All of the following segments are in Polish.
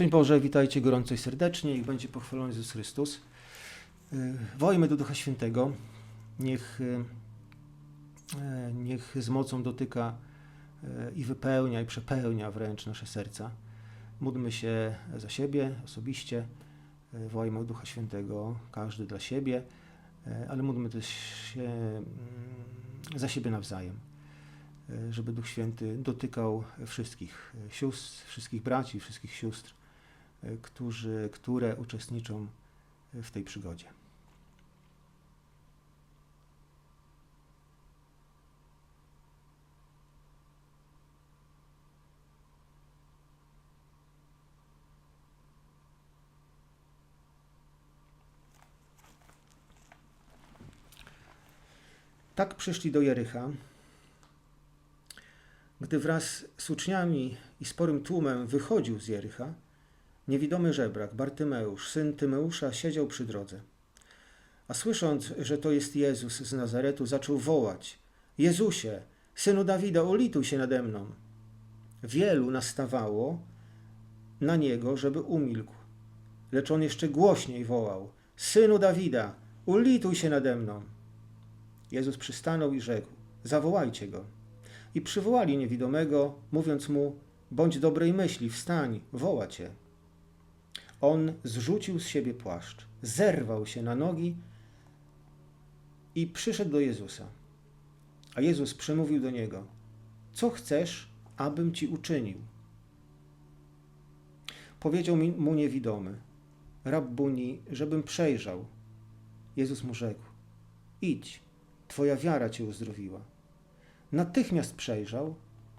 Szczęść Boże, witajcie gorąco i serdecznie, niech będzie pochwalony Jezus Chrystus. Y, Wołajmy do Ducha Świętego, niech, y, e, niech z mocą dotyka i wypełnia, i przepełnia wręcz nasze serca. Módlmy się za siebie osobiście, wołajmy o Ducha Świętego, każdy dla siebie, ale módlmy też się mm, za siebie nawzajem żeby Duch Święty dotykał wszystkich sióstr, wszystkich braci, wszystkich sióstr, którzy, które uczestniczą w tej przygodzie. Tak przyszli do Jericha, gdy wraz z uczniami i sporym tłumem wychodził z Jericha, niewidomy żebrak Bartymeusz, syn Tymeusza, siedział przy drodze. A słysząc, że to jest Jezus z Nazaretu, zaczął wołać: Jezusie, synu Dawida, ulituj się nade mną. Wielu nastawało na niego, żeby umilkł. Lecz on jeszcze głośniej wołał: Synu Dawida, ulituj się nade mną. Jezus przystanął i rzekł: Zawołajcie go. I przywołali niewidomego, mówiąc mu: Bądź dobrej myśli, wstań, woła cię. On zrzucił z siebie płaszcz, zerwał się na nogi i przyszedł do Jezusa. A Jezus przemówił do niego: Co chcesz, abym ci uczynił? Powiedział mu niewidomy: Rabbuni, żebym przejrzał. Jezus mu rzekł: Idź, twoja wiara cię uzdrowiła. Natychmiast przejrzał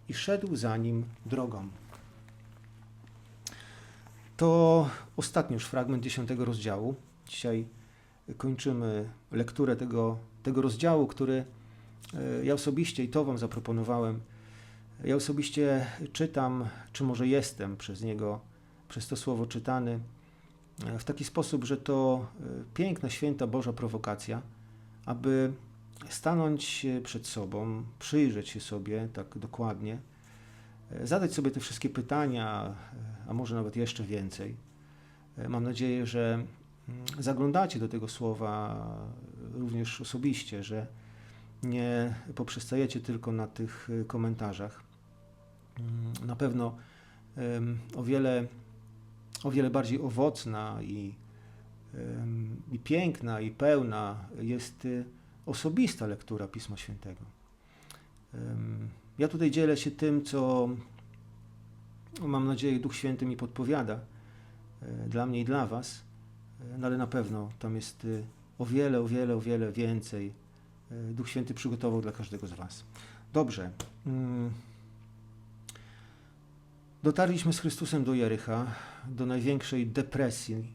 i szedł za nim drogą. To ostatni już fragment dziesiątego rozdziału. Dzisiaj kończymy lekturę tego, tego rozdziału, który e, ja osobiście, i to Wam zaproponowałem, ja osobiście czytam, czy może jestem przez niego, przez to słowo czytany, e, w taki sposób, że to e, piękna, święta Boża prowokacja, aby stanąć przed sobą, przyjrzeć się sobie tak dokładnie, zadać sobie te wszystkie pytania, a może nawet jeszcze więcej. E, Mam nadzieję, że mm, zaglądacie do tego słowa również osobiście, że nie poprzestajecie tylko na tych e, komentarzach. Mm, Na pewno o wiele, o wiele bardziej owocna i, i piękna i pełna jest osobista lektura Pisma Świętego. Ja tutaj dzielę się tym, co mam nadzieję Duch Święty mi podpowiada e, dla mnie i dla Was, e, no ale na pewno tam jest y, o wiele, o wiele, o wiele więcej. e, Duch Święty przygotował dla każdego z Was. Dobrze. Mm. Dotarliśmy z Chrystusem do Jericha, do największej depresji,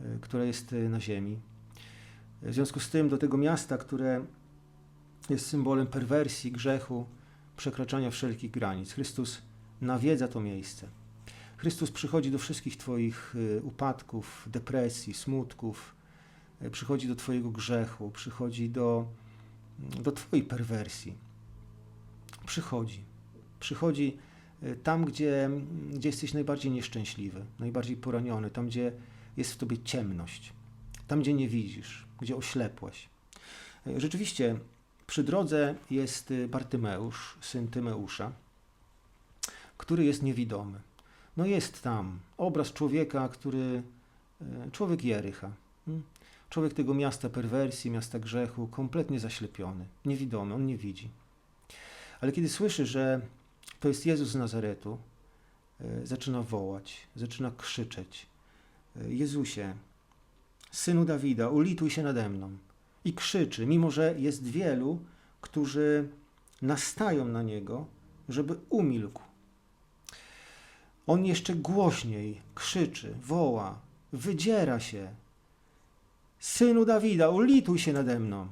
e, która jest e, na ziemi. W związku z tym do tego miasta, które jest symbolem perwersji, grzechu, przekraczania wszelkich granic. Chrystus nawiedza to miejsce. Chrystus przychodzi do wszystkich Twoich y, upadków, depresji, smutków, y, przychodzi do Twojego grzechu, przychodzi do, do Twojej perwersji. Przychodzi. Przychodzi y, tam, gdzie, gdzie jesteś najbardziej nieszczęśliwy, najbardziej poraniony, tam, gdzie jest w Tobie ciemność, tam, gdzie nie widzisz, gdzie oślepłeś. Rzeczywiście, przy drodze jest Bartymeusz, syn Tymeusza, który jest niewidomy. No jest tam obraz człowieka, który, y, człowiek Jericha, mm, człowiek tego miasta perwersji, miasta grzechu, kompletnie zaślepiony, niewidomy, on nie widzi. Ale kiedy słyszy, że to jest Jezus z Nazaretu, y, zaczyna wołać, zaczyna krzyczeć: y, Jezusie, synu Dawida, ulituj się nade mną. I krzyczy, mimo że jest wielu, którzy nastają na niego, żeby umilkł. On jeszcze głośniej krzyczy, woła, wydziera się. Synu Dawida, ulituj się nade mną.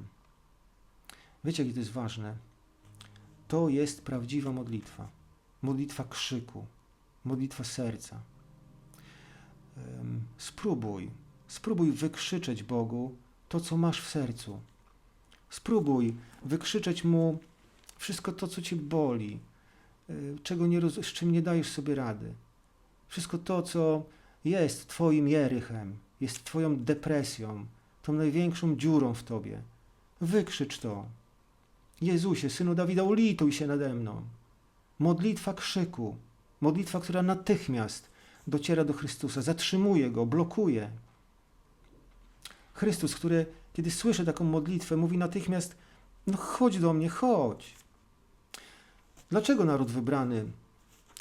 Wiecie, jakie to jest ważne? To jest prawdziwa modlitwa. Modlitwa krzyku, modlitwa serca. Spróbuj, spróbuj wykrzyczeć Bogu to, co masz w sercu. Spróbuj wykrzyczeć Mu wszystko to, co Cię boli, y, czego nie z czym nie dajesz sobie rady. Wszystko to, co jest Twoim Jerychem, jest Twoją depresją, tą największą dziurą w Tobie. Wykrzycz to. Jezusie, Synu Dawida, ulituj się nade mną. Modlitwa krzyku, modlitwa, która natychmiast dociera do Chrystusa, zatrzymuje Go, blokuje. Chrystus, który, kiedy słyszy taką modlitwę, mówi natychmiast, no chodź do mnie, chodź. Dlaczego naród wybrany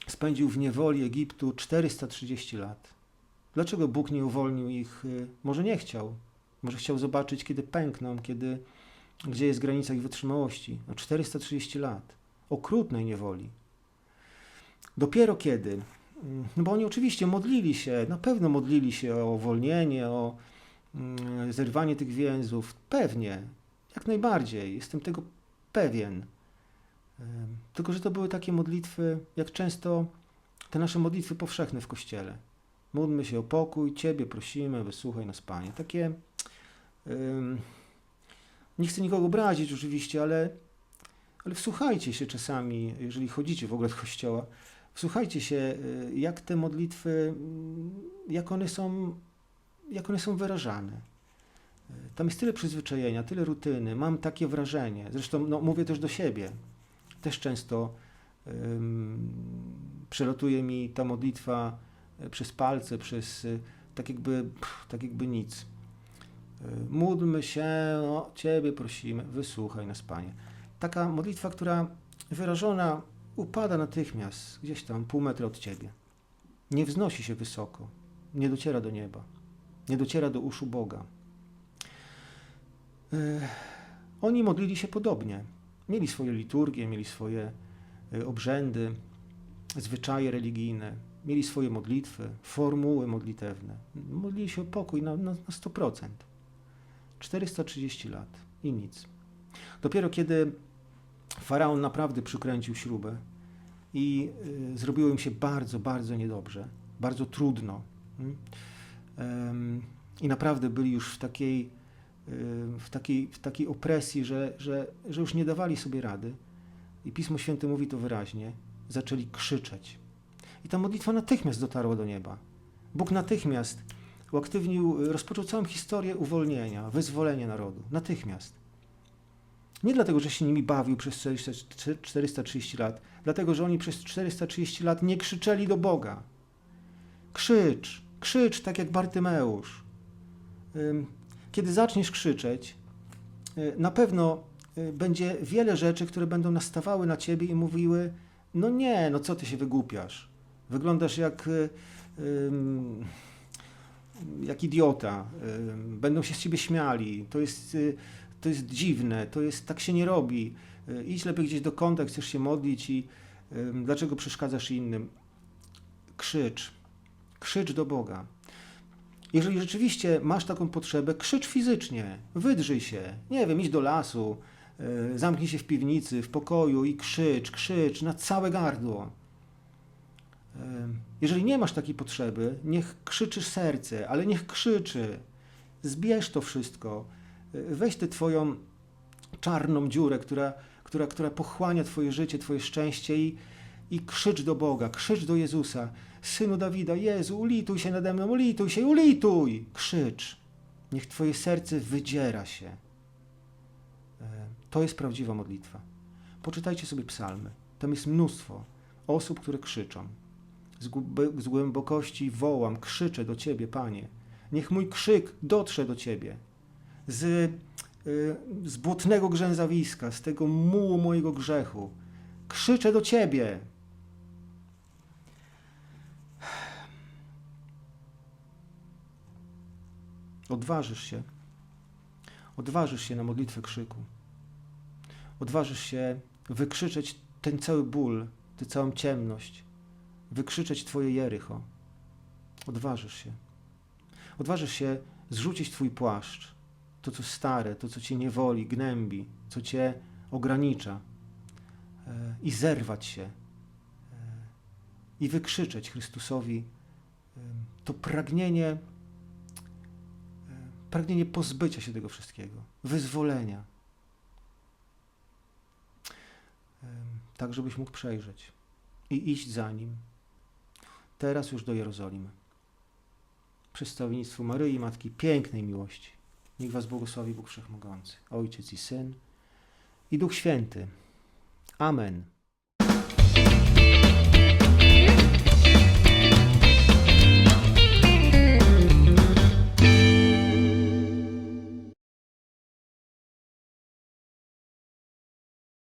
spędził w niewoli Egiptu 430 lat? Dlaczego Bóg nie uwolnił ich? y, Może nie chciał. Może chciał zobaczyć, kiedy pękną, kiedy, gdzie jest granica ich wytrzymałości. No 430 lat. Okrutnej niewoli. Dopiero kiedy? Mm, No bo oni oczywiście modlili się, na pewno modlili się o uwolnienie, o mm, zerwanie tych więzów. Pewnie, jak najbardziej. Jestem tego pewien. Tylko, że to były takie modlitwy, jak często te nasze modlitwy powszechne w Kościele. Módlmy się o pokój, Ciebie prosimy, wysłuchaj nas, Panie. Takie, em, nie chcę nikogo obrazić oczywiście, ale, ale wsłuchajcie się czasami, jeżeli chodzicie w ogóle do Kościoła, wsłuchajcie się, y, jak te modlitwy, mm, jak one są, jak one są wyrażane. Y, Tam jest tyle przyzwyczajenia, tyle rutyny, mam takie wrażenie. Zresztą no, mówię też do siebie. Też często przelatuje mi ta modlitwa y, przez palce, przez y, tak jakby, tak jakby nic. Y, Módlmy się, o Ciebie prosimy, wysłuchaj nas, Panie. Taka modlitwa, która wyrażona upada natychmiast, gdzieś tam pół metra od Ciebie. Nie wznosi się wysoko, nie dociera do nieba, nie dociera do uszu Boga. Oni modlili się podobnie. Mieli swoje liturgie, mieli swoje y, obrzędy, zwyczaje religijne, mieli swoje modlitwy, formuły modlitewne. Modlili się o pokój na, na, na 100%. 430 lat i nic. Dopiero kiedy faraon naprawdę przykręcił śrubę i y, zrobiło im się bardzo, bardzo niedobrze, bardzo trudno. mm, em, I naprawdę byli już w takiej, y, w takiej, w takiej opresji, że, że, że już nie dawali sobie rady. I Pismo Święte mówi to wyraźnie. Zaczęli krzyczeć. I ta modlitwa natychmiast dotarła do nieba. Bóg natychmiast uaktywnił, rozpoczął całą historię uwolnienia, wyzwolenia narodu. Natychmiast. Nie dlatego, że się nimi bawił przez 400 430 lat, dlatego, że oni przez 430 lat nie krzyczeli do Boga. Krzycz, krzycz tak jak Bartymeusz. Kiedy zaczniesz krzyczeć, y, na pewno y, będzie wiele rzeczy, które będą nastawały na ciebie i mówiły: No nie, no co ty się wygłupiasz? Wyglądasz jak, y, jak idiota. Będą się z ciebie śmiali. To jest, to jest dziwne, to jest, tak się nie robi. Idź lepiej gdzieś do kąta, chcesz się modlić i dlaczego przeszkadzasz innym? Krzycz. Krzycz do Boga. Jeżeli rzeczywiście masz taką potrzebę, krzycz fizycznie, wydrzyj się, nie wiem, idź do lasu, y, zamknij się w piwnicy, w pokoju i krzycz, krzycz na całe gardło. Y, Jeżeli nie masz takiej potrzeby, niech krzyczy serce, ale niech krzyczy. Zbierz to wszystko. Y, Weź tę twoją czarną dziurę, która, która, która pochłania twoje życie, twoje szczęście i, i krzycz do Boga, krzycz do Jezusa. Synu Dawida, Jezu, ulituj się nade mną, ulituj się, ulituj! Krzycz. Niech twoje serce wydziera się. E, To jest prawdziwa modlitwa. Poczytajcie sobie psalmy. Tam jest mnóstwo osób, które krzyczą. Z, głęb- z głębokości wołam, krzyczę do Ciebie, Panie. Niech mój krzyk dotrze do Ciebie. Z, y, z błotnego grzęzawiska, z tego mułu mojego grzechu. Krzyczę do Ciebie. Odważysz się. Odważysz się na modlitwę krzyku. Odważysz się wykrzyczeć ten cały ból, tę całą ciemność. Wykrzyczeć Twoje Jericho. Odważysz się. Odważysz się zrzucić Twój płaszcz. To, co stare, to, co Cię niewoli, gnębi, co Cię ogranicza. e, I zerwać się. e, I wykrzyczeć Chrystusowi e, to pragnienie, pragnienie pozbycia się tego wszystkiego, wyzwolenia. Tak, żebyś mógł przejrzeć i iść za nim. Teraz już do Jerozolimy. przedstawienictwu Maryi, Matki Pięknej Miłości. Niech Was błogosławi Bóg Wszechmogący, Ojciec i Syn i Duch Święty. Amen.